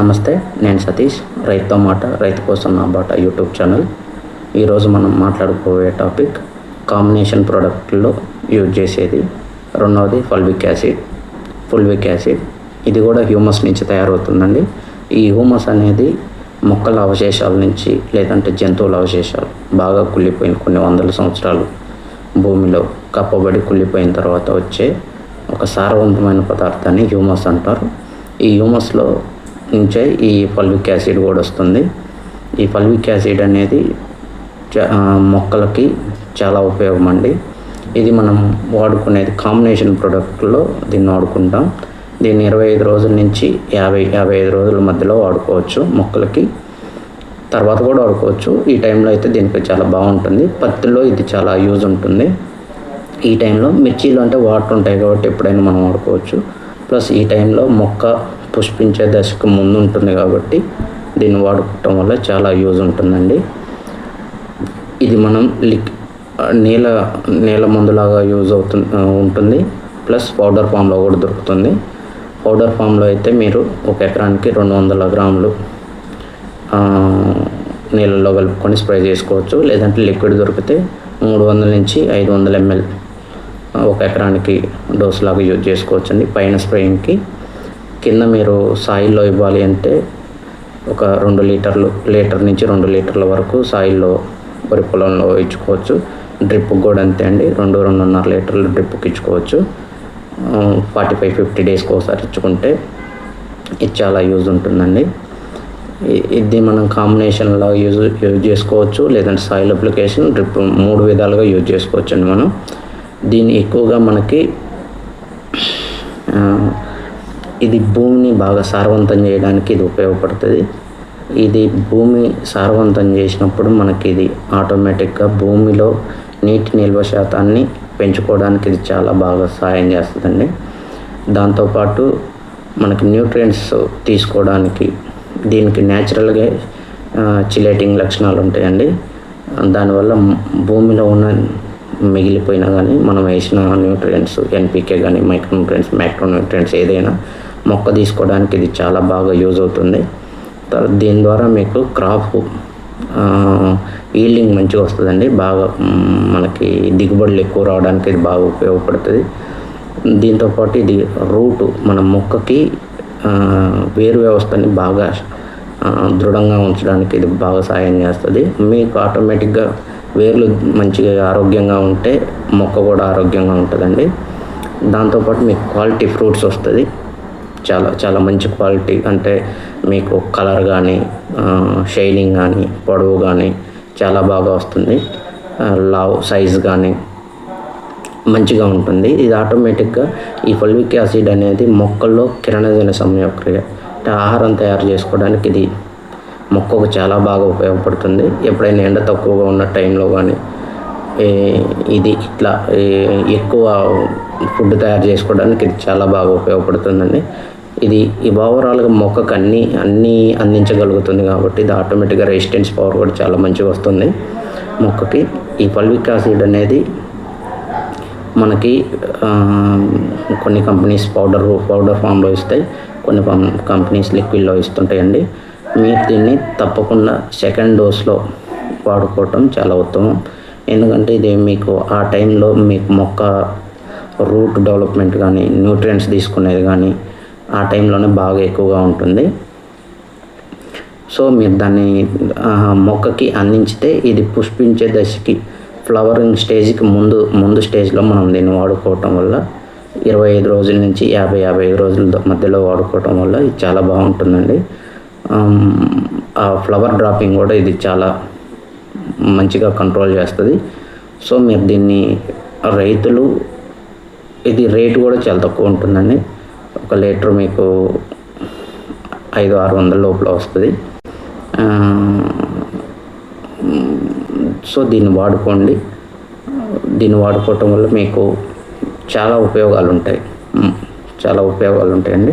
నమస్తే నేను సతీష్ రైతుతో మాట రైతు కోసం నా బాట యూట్యూబ్ ఛానల్. ఈరోజు మనం మాట్లాడుకోబోయే టాపిక్ కాంబినేషన్ ప్రోడక్ట్లో యూజ్ చేసేది రెండవది ఫల్విక్ యాసిడ్. ఫుల్విక్ యాసిడ్ ఇది కూడా హ్యూమస్ నుంచి తయారవుతుందండి. ఈ హ్యూమస్ అనేది మొక్కల అవశేషాల నుంచి లేదంటే జంతువుల అవశేషాలు బాగా కుళ్ళిపోయిన కొన్ని వందల సంవత్సరాలు భూమిలో కప్పబడి కుళ్ళిపోయిన తర్వాత వచ్చే ఒక సారవంతమైన పదార్థాన్ని హ్యూమస్ అంటారు. ఈ హ్యూమస్లో నుంచే ఈ ఫల్విక్ యాసిడ్ కూడా వస్తుంది. ఈ ఫల్విక్ యాసిడ్ అనేది మొక్కలకి చాలా ఉపయోగం అండి. ఇది మనం వాడుకునేది కాంబినేషన్ ప్రోడక్ట్లో దీన్ని వాడుకుంటాం. దీన్ని ఇరవై ఐదు రోజుల నుంచి యాభై యాభై ఐదు రోజుల మధ్యలో వాడుకోవచ్చు మొక్కలకి. తర్వాత కూడా వాడుకోవచ్చు. ఈ టైంలో అయితే దీనికి చాలా బాగుంటుంది. పత్తిలో ఇది చాలా యూజ్ ఉంటుంది. ఈ టైంలో మిర్చిలో అంటే వాటర్ ఉంటాయి కాబట్టి ఎప్పుడైనా మనం వాడుకోవచ్చు. ప్లస్ ఈ టైంలో మొక్క పుష్పించే దశకు ముందు ఉంటుంది కాబట్టి దీన్ని వాడుకోవటం వల్ల చాలా యూజ్ ఉంటుందండి. ఇది మనం లిక్ నీల నీల మందులాగా యూజ్ అవుతుంది ఉంటుంది. ప్లస్ పౌడర్ ఫామ్లో కూడా దొరుకుతుంది. పౌడర్ ఫామ్లో అయితే మీరు ఒక ఎకరానికి రెండు వందల గ్రాములు ఆ, నీళ్ళల్లో కలుపుకొని స్ప్రే చేసుకోవచ్చు. లేదంటే లిక్విడ్ దొరికితే మూడు వందల నుంచి ఐదు వందల ఎంఎల్ ఒక ఎకరానికి డోస్ లాగా యూజ్ చేసుకోవచ్చండి. పైన స్ప్రేయింగ్కి కింద మీరు సాయిల్లో ఇవ్వాలి అంటే ఒక రెండు లీటర్లు లీటర్ నుంచి రెండు లీటర్ల వరకు సాయిల్లో వరి పొలంలో ఇచ్చుకోవచ్చు. డ్రిప్ కూడా అంతే అండి. రెండు రెండున్నర లీటర్లు డ్రిప్కి ఇచ్చుకోవచ్చు. ఫార్టీ ఫైవ్ ఫిఫ్టీ డేస్కి ఒకసారి ఇచ్చుకుంటే ఇది చాలా యూజ్ ఉంటుందండి. ఇది మనం కాంబినేషన్లో యూజ్ యూజ్ చేసుకోవచ్చు. లేదంటే సాయిల్ అప్లికేషన్ డ్రిప్ మూడు విధాలుగా యూజ్ చేసుకోవచ్చు అండి మనం. దీన్ని ఎక్కువగా మనకి ఇది భూమిని బాగా సారవంతం చేయడానికి ఇది ఉపయోగపడుతుంది. ఇది భూమి సారవంతం చేసినప్పుడు మనకి ఇది ఆటోమేటిక్గా భూమిలో నీటి నిల్వ శాతాన్ని పెంచుకోవడానికి ఇది చాలా బాగా సహాయం చేస్తుందండి. దాంతోపాటు మనకి న్యూట్రియంట్స్ తీసుకోవడానికి దీనికి న్యాచురల్గా చిలేటింగ్ లక్షణాలు ఉంటాయండి. దానివల్ల భూమిలో ఉన్న మిగిలిపోయినా కానీ మనం వేసిన న్యూట్రియంట్స్ ఎన్పికే కానీ మైక్రో న్యూట్రియంట్స్ మైక్రో న్యూట్రియంట్స్ ఏదైనా మొక్క తీసుకోవడానికి ఇది చాలా బాగా యూజ్ అవుతుంది. తర్వాత దీని ద్వారా మీకు క్రాప్ ఈల్డింగ్ మంచిగా వస్తుందండి. బాగా మనకి దిగుబడులు ఎక్కువ రావడానికి ఇది బాగా ఉపయోగపడుతుంది. దీంతోపాటు ఇది రూటు మన మొక్కకి వేరు వ్యవస్థని బాగా దృఢంగా ఉంచడానికి ఇది బాగా సాయం చేస్తుంది. మీకు ఆటోమేటిక్గా వేర్లు మంచిగా ఆరోగ్యంగా ఉంటే మొక్క కూడా ఆరోగ్యంగా ఉంటుందండి. దాంతోపాటు మీకు క్వాలిటీ ఫ్రూట్స్ వస్తుంది. చాలా చాలా మంచి క్వాలిటీ. అంటే మీకు కలర్ కానీ షైనింగ్ కానీ పొడవు కానీ చాలా బాగా వస్తుంది. లావ్ సైజ్ కానీ మంచిగా ఉంటుంది. ఇది ఆటోమేటిక్గా ఈ ఫల్విక్ యాసిడ్ అనేది మొక్కల్లో కిరణజన సమయక్రియ అంటే ఆహారం తయారు చేసుకోవడానికి ఇది మొక్కకు చాలా బాగా ఉపయోగపడుతుంది. ఎప్పుడైనా ఎండ తక్కువగా ఉన్న టైంలో కానీ ఇది ఇట్లా ఎక్కువ ఫుడ్ తయారు చేసుకోవడానికి ఇది చాలా బాగా ఉపయోగపడుతుందండి. ఇది ఈ ఓవరాల్గా మొక్కకు అన్ని అన్నీ అందించగలుగుతుంది కాబట్టి ఇది ఆటోమేటిక్గా రెసిస్టెన్స్ పవర్ కూడా చాలా మంచిగా వస్తుంది మొక్కకి. ఈ పల్విక్ యాసిడ్ అనేది మనకి కొన్ని కంపెనీస్ పౌడర్ పౌడర్ ఫామ్లో ఇస్తాయి కొన్ని కంపెనీస్ లిక్విడ్లో ఇస్తుంటాయండి. మీరు దీన్ని తప్పకుండా సెకండ్ డోస్లో వాడుకోవటం చాలా ఉత్తమం. ఎందుకంటే ఇది మీకు ఆ టైంలో మీకు మొక్క రూట్ డెవలప్మెంట్ కానీ న్యూట్రియంట్స్ తీసుకునేది కానీ ఆ టైంలోనే బాగా ఎక్కువగా ఉంటుంది. సో మీరు దాన్ని మొక్కకి అందించితే ఇది పుష్పించే దశకి ఫ్లవరింగ్ స్టేజ్కి ముందు ముందు స్టేజ్లో మనం దీన్ని వాడుకోవటం వల్ల ఇరవై ఐదు రోజుల నుంచి యాభై యాభై ఐదు రోజుల మధ్యలో వాడుకోవటం వల్ల ఇది చాలా బాగుంటుందండి. ఆ ఫ్లవర్ డ్రాపింగ్ కూడా ఇది చాలా మంచిగా కంట్రోల్ చేస్తుంది. సో మీరు దీన్ని రైతులు ఇది రేటు కూడా చాలా తక్కువ ఉంటుందండి. ఒక లీటర్ మీకు ఐదు ఆరు వందల లోపల వస్తుంది. సో దీన్ని వాడుకోండి. దీన్ని వాడుకోవటం వల్ల మీకు చాలా ఉపయోగాలు ఉంటాయి. చాలా ఉపయోగాలు ఉంటాయండి.